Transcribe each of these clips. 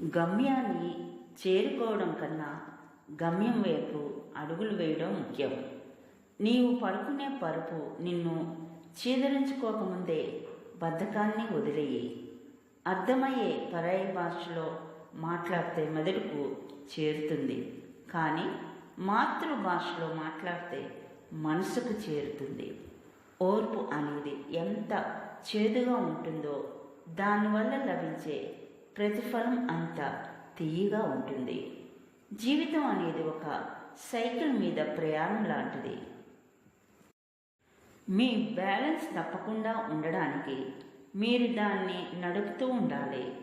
గమ్యాన్ని చేరుకోవడం కన్నా గమ్యం వైపు అడుగులు వేయడం ముఖ్యం. నీవు పడుకునే పరుపు నిన్ను చీదరించుకోకముందే బద్ధకాన్ని వదిలేయి. అర్థమయ్యే పరాయి భాషలో మాట్లాడితే మెదడుకు చేరుతుంది కానీ మాతృభాషలో మాట్లాడితే మనసుకు చేరుతుంది. ఓర్పు అనేది ఎంత చేదుగా ఉంటుందో దానివల్ల లభించే ప్రతిఫలం అంత తీయగా ఉంటుంది. జీవితం అనేది ఒక సైకిల్ మీద ప్రయాణం లాంటిది. మీ బ్యాలెన్స్ తప్పకుండా ఉండడానికి మీరు దాన్ని నడుపుతూ ఉండాలి.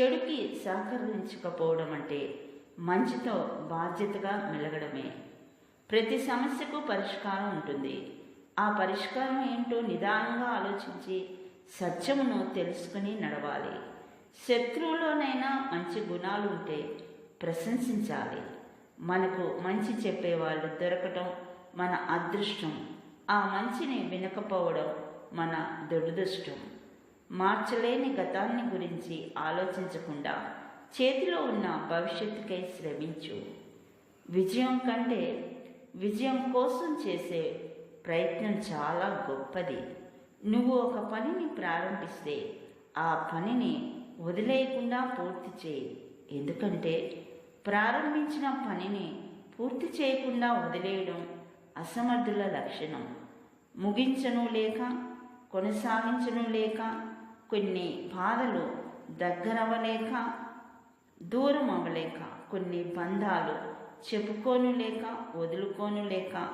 చెడుకి సహకరించకపోవడం అంటే మంచితో బాధ్యతగా మెలగడమే. ప్రతి సమస్యకు పరిష్కారం ఉంటుంది. ఆ పరిష్కారం ఏంటో నిదానంగా ఆలోచించి సత్యమును తెలుసుకుని నడవాలి. శత్రువులోనైనా మంచి గుణాలు ఉంటే ప్రశంసించాలి. మనకు మంచి చెప్పేవాళ్ళు దొరకటం మన అదృష్టం. ఆ మంచిని వినకపోవడం మన దురదృష్టం. మార్చలేని గతాన్ని గురించి ఆలోచించకుండా చేతిలో ఉన్న భవిష్యత్తుకై శ్రమించు. విజయం కంటే విజయం కోసం చేసే ప్రయత్నం చాలా గొప్పది. నువ్వు ఒక పనిని ప్రారంభిస్తే ఆ పనిని వదిలేయకుండా పూర్తి చేయి. ఎందుకంటే ప్రారంభించిన పనిని పూర్తి చేయకుండా వదిలేయడం అసమర్థుల లక్షణం. ముగించను లేక కొనసాగించను లేక కొన్ని బాధలు దగ్గరవ్వలేక దూరం అవ్వలేక కొన్ని బంధాలు చెప్పుకోను లేక వదులుకోను లేక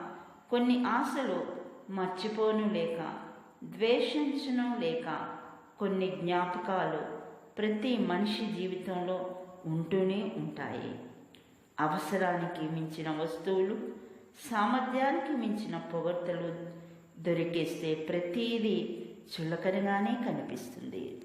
కొన్ని ఆశలు మర్చిపోను లేక ద్వేషించను లేక కొన్ని జ్ఞాపకాలు ప్రతి మనిషి జీవితంలో ఉంటూనే ఉంటాయి. అవసరానికి మించిన వస్తువులు సామర్థ్యానికి మించిన పొగడ్తలు దొరికేస్తే ప్రతీదీ చులకనగానే కనిపిస్తుంది.